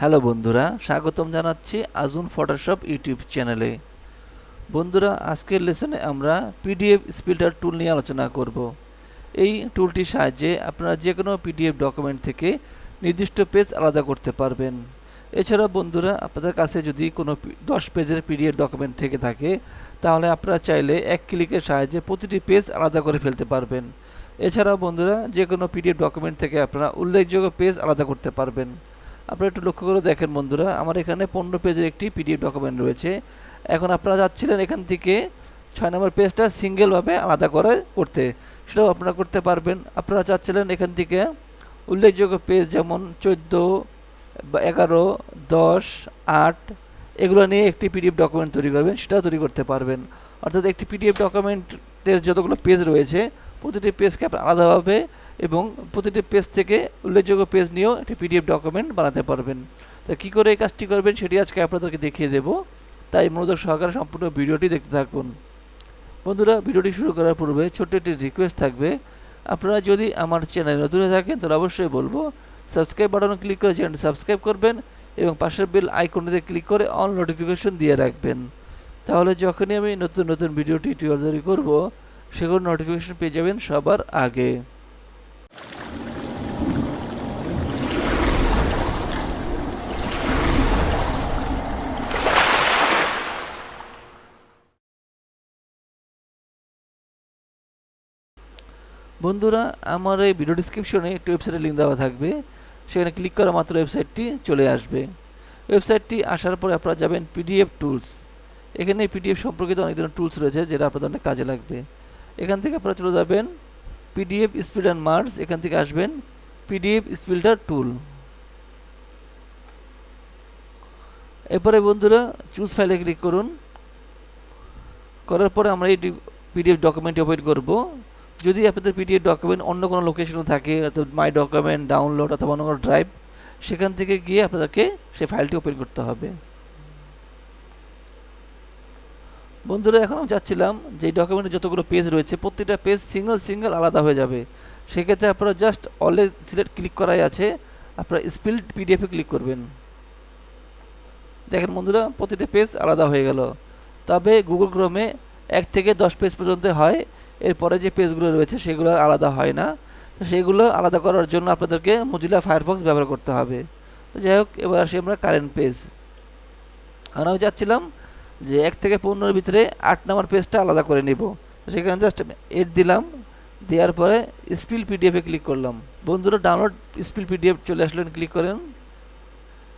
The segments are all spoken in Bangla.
হ্যালো বন্ধুরা, স্বাগতম জানাচ্ছি আজুন ফটোশপ ইউটিউব চ্যানেলে। বন্ধুরা, আজকের লেসনে আমরা পিডিএফ স্পিল্টার টুল নিয়ে আলোচনা করব। এই টুলটির সাহায্যে আপনারা যে কোনো পিডিএফ ডকুমেন্ট থেকে নির্দিষ্ট পেজ আলাদা করতে পারবেন। এছাড়া বন্ধুরা, আপনাদের কাছে যদি কোনো দশ পেজের পিডিএফ ডকুমেন্ট থেকে থাকে, তাহলে আপনারা চাইলে এক ক্লিকের সাহায্যে প্রতিটি পেজ আলাদা করে ফেলতে পারবেন। এছাড়াও বন্ধুরা যে কোনো পিডিএফ ডকুমেন্ট থেকে আপনারা উল্লেখযোগ্য পেজ আলাদা করতে পারবেন। আপনারা একটু লক্ষ্য করে দেখেন বন্ধুরা, আমার এখানে পনেরো পেজের একটি পিডিএফ ডকুমেন্ট রয়েছে। এখন আপনারা যাচ্ছিলেন এখান থেকে ছয় নম্বর পেজটা সিঙ্গেলভাবে আলাদা করে করতে। সেটাও আপনারা করতে পারবেন। আপনারা চাচ্ছিলেন এখান থেকে উল্লেখযোগ্য পেজ যেমন চোদ্দ বা এগারো, দশ, আট, এগুলো নিয়ে একটি পিডিএফ ডকুমেন্ট তৈরি করবেন, সেটাও তৈরি করতে পারবেন। অর্থাৎ একটি পিডিএফ ডকুমেন্টের যতগুলো পেজ রয়েছে, প্রতিটি পেজকে আপনি আলাদাভাবে এবং প্রতিটি পেজ থেকে উল্লেখযোগ্য পেজ নিয়েও একটি পিডিএফ ডকুমেন্ট বানাতে পারবেন। তা কী করে এই কাজটি করবেন সেটি আজকে আপনাদেরকে দেখিয়ে দেব। তাই মনোযোগ সহকারে সম্পূর্ণ ভিডিওটি দেখতে থাকুন। বন্ধুরা, ভিডিওটি শুরু করার পূর্বে ছোট্ট একটি রিকোয়েস্ট থাকবে। আপনারা যদি আমার চ্যানেলে নতুন হয়ে থাকেন, তাহলে অবশ্যই বলব সাবস্ক্রাইব বাটনে ক্লিক করে চ্যানেলটি সাবস্ক্রাইব করবেন এবং পাশের বেল আইকনটিতে ক্লিক করে অল নোটিফিকেশন দিয়ে রাখবেন। তাহলে যখনই আমি নতুন নতুন ভিডিও টিউটোরিয়াল তৈরি করব, সেগুলো নোটিফিকেশন পেয়ে যাবেন সবার আগে। বন্ধুরা, আমার এই ভিডিও ডিসক্রিপশনে একটি ওয়েবসাইটের লিঙ্ক দেওয়া থাকবে। সেখানে ক্লিক করা মাত্র ওয়েবসাইটটি চলে আসবে। ওয়েবসাইটটি আসার পরে আপনারা যাবেন পিডিএফ টুলস এখানে পিডিএফ সম্পর্কিত অনেক ধরনের টুলস রয়েছে, যেটা আপনাদের অনেক কাজে লাগবে। এখান থেকে আপনারা চলে যাবেন পিডিএফ স্পিড অ্যান্ড মার্স এখান থেকে আসবেন পিডিএফ স্পিল্টার টুল এরপরে বন্ধুরা চুজ ফাইলে ক্লিক করুন। করার পরে আমরা এই পিডিএফ ডকুমেন্টটি ওপেন করব। যদি আপনাদের পিডিএফ ডকুমেন্ট অন্য কোনো লোকেশনে থাকে, অর্থাৎ মাই ডকুমেন্ট ডাউনলোড অথবা অন্য কোনো ড্রাইভ সেখান থেকে গিয়ে আপনাদেরকে সেই ফাইলটি ওপেন করতে হবে। বন্ধুরা, এখন আমি চাচ্ছিলাম যে ডকুমেন্টে যতগুলো পেজ রয়েছে, প্রত্যেকটা পেজ সিঙ্গেল সিঙ্গেল আলাদা হয়ে যাবে। সেক্ষেত্রে আপনারা জাস্ট অলে সিলেক্ট ক্লিক করাই আছে। আপনারা স্পিল্ড পিডিএফে ক্লিক করবেন। দেখেন বন্ধুরা, প্রতিটা পেজ আলাদা হয়ে গেল। তবে গুগল ক্রোমে এক থেকে দশ পেজ পর্যন্ত হয়। এরপরে যে পেজগুলো রয়েছে সেগুলো আলাদা হয় না। তো সেগুলো আলাদা করার জন্য আপনাদেরকে মজিলা ফায়ারফক্স ব্যবহার করতে হবে। তো যাই হোক, এবার আসি আমরা কারেন্ট পেজ আর আমি চাচ্ছিলাম যে এক থেকে পনেরোর ভিতরে আট নম্বর পেজটা আলাদা করে নিব। তো সেখানে জাস্ট এড দিলাম। দেওয়ার পরে স্পিল পিডিএফে ক্লিক করলাম। বন্ধুরা ডাউনলোড স্পিল পিডিএফ চলে আসলেন ক্লিক করেন।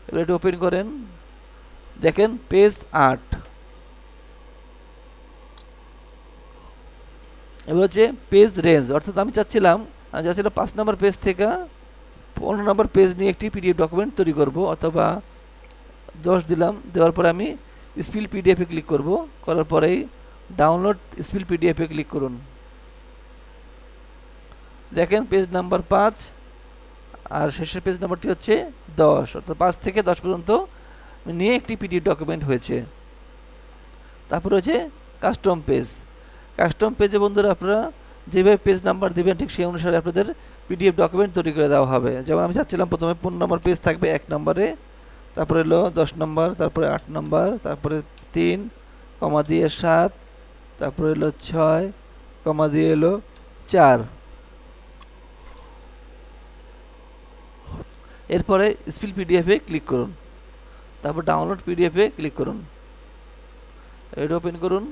এবার এটা ওপেন করেন। দেখেন পেজ আট। এবার হচ্ছে পেজ রেঞ্জ অর্থাৎ আমি চাচ্ছিলাম আমি চাচ্ছিলাম পাঁচ নম্বর পেজ থেকে পনেরো নম্বর পেজ নিয়ে একটি পিডিএফ ডকুমেন্ট তৈরি করব, অথবা দশ দিলাম, দেওয়ার পরে আমি স্পিল পিডিএফে ক্লিক করব, করার পরেই ডাউনলোড স্পিল পিডিএফে ক্লিক করুন। দেখেন পেজ নাম্বার পাঁচ, আর শেষের পেজ নাম্বারটি হচ্ছে দশ, অর্থাৎ পাঁচ থেকে দশ পর্যন্ত নিয়ে একটি পিডিএফ ডকুমেন্ট হয়েছে। তারপর হচ্ছে কাস্টম পেজ কাস্টম পেজে বন্ধুরা আপনারা যেভাবে পেজ নাম্বার দেবেন, ঠিক সেই অনুসারে আপনাদের পিডিএফ ডকুমেন্ট তৈরি করে দেওয়া হবে। যেমন আমি চাচ্ছিলাম প্রথমে পনেরো নম্বর পেজ থাকবে এক নম্বরে তারপরে এলো দশ নম্বর তারপরে আট নম্বর তারপরে তিন কমা দিয়ে সাত, তারপরে এলো ছয় কমা দিয়ে এলো চার। এরপরে স্পিল পিডিএফে ক্লিক করুন। তারপর ডাউনলোড পিডিএফে ক্লিক করুন। এটা ওপেন করুন।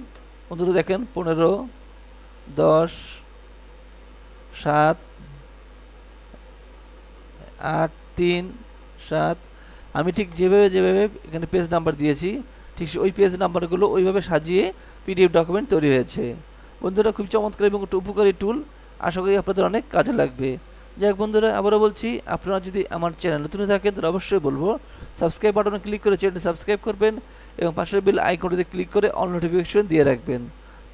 বন্ধুরা দেখেন, পনেরো, দশ, সাত, আট, তিন, সাত। আমি ঠিক যেভাবে যেভাবে এখানে পেজ নাম্বার দিয়েছি, ঠিক ওই পেজ নাম্বারগুলো ওইভাবে সাজিয়ে পিডিএফ ডকুমেন্ট তৈরি হয়েছে। বন্ধুরা খুব চমৎকার এবং একটা উপকারী টুল আশা করি আপনাদের অনেক কাজে লাগবে। যাই হোক বন্ধুরা, আবারও বলছি, আপনারা যদি আমার চ্যানেল নতুন থাকেন তাহলে অবশ্যই বলব সাবস্ক্রাইব বাটনে ক্লিক করে চ্যানেলটি সাবস্ক্রাইব করবেন। এবং পাশের বেল আইকনটিতে ক্লিক করে অল নোটিফিকেশন দিয়ে রাখবেন।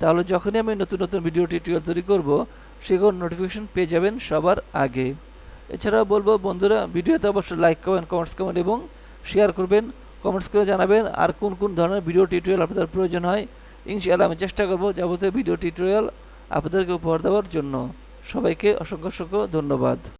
তাহলে যখনই আমি নতুন নতুন ভিডিও টিউটোরিয়াল তৈরি করব, সেগুলো নোটিফিকেশন পেয়ে যাবেন সবার আগে। এছাড়াও বলব, বন্ধুরা, ভিডিওতে অবশ্যই লাইক করবেন কমেন্টস করবেন এবং শেয়ার করবেন। কমেন্টস করে জানাবেন আর কোন কোন ধরনের ভিডিও টিউটোরিয়াল আপনাদের প্রয়োজন হয়। ইনশাআল্লাহ আমি চেষ্টা করব যাবতীয় ভিডিও টিউটোরিয়াল আপনাদেরকে উপহার দেওয়ার জন্য। সবাইকে অসংখ্য অসংখ্য ধন্যবাদ।